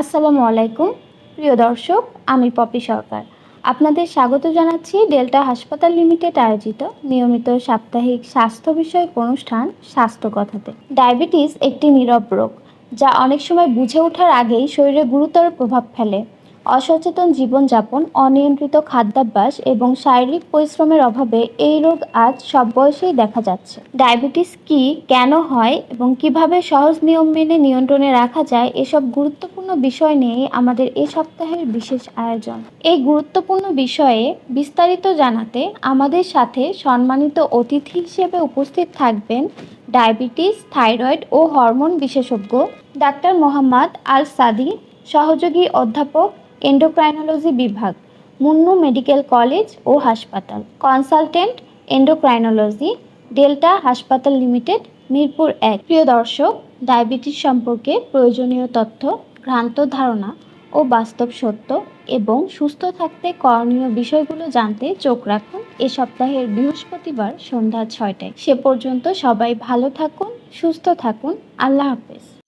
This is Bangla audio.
আসসালামু আলাইকুম। প্রিয় দর্শক, আমি পপি সরকার। আপনাদের স্বাগত জানাচ্ছি ডেল্টা হাসপাতাল লিমিটেড আয়োজিত নিয়মিত সাপ্তাহিক স্বাস্থ্য বিষয়ক অনুষ্ঠান স্বাস্থ্য কথাতে। ডায়াবেটিস একটি নীরব রোগ, যা অনেক সময় বুঝে ওঠার আগেই শরীরে গুরুতর প্রভাব ফেলে। অসচেতন জীবনযাপন, অনিয়ন্ত্রিত খাদ্যাভ্যাস এবং শারীরিক পরিশ্রমের অভাবে এই রোগ আজ সব বয়সেই দেখা যাচ্ছে। ডায়াবেটিস কি, কেন হয় এবং কীভাবে সহজ নিয়ম মেনে নিয়ন্ত্রণে রাখা যায়, এসব গুরুত্বপূর্ণ বিষয় নিয়ে আমাদের এ সপ্তাহের বিশেষ আয়োজন। এই গুরুত্বপূর্ণ বিষয়ে বিস্তারিত জানাতে আমাদের সাথে সম্মানিত অতিথি হিসেবে উপস্থিত থাকবেন ডায়াবেটিস, থাইরয়েড ও হরমোন বিশেষজ্ঞ ডাক্তার মোহাম্মদ আল সাদি সহযোগী অধ্যাপক, এন্ডোক্রাইনোলজি বিভাগ, মুন্নু মেডিকেল কলেজ ও হাসপাতাল, কনসালটেন্ট এন্ডোক্রাইনোলজি, ডেল্টা হাসপাতাল লিমিটেড, মিরপুর এক। প্রিয় দর্শক, ডায়াবেটিস সম্পর্কে প্রয়োজনীয় তথ্য ভ্রান্ত ধারণা ও বাস্তব সত্য এবং সুস্থ থাকতে করণীয় বিষয়গুলো জানতে চোখ রাখুন এ সপ্তাহের বৃহস্পতিবার সন্ধ্যা ছয়টায়। সে পর্যন্ত সবাই ভালো থাকুন, সুস্থ থাকুন। আল্লাহ হাফেজ।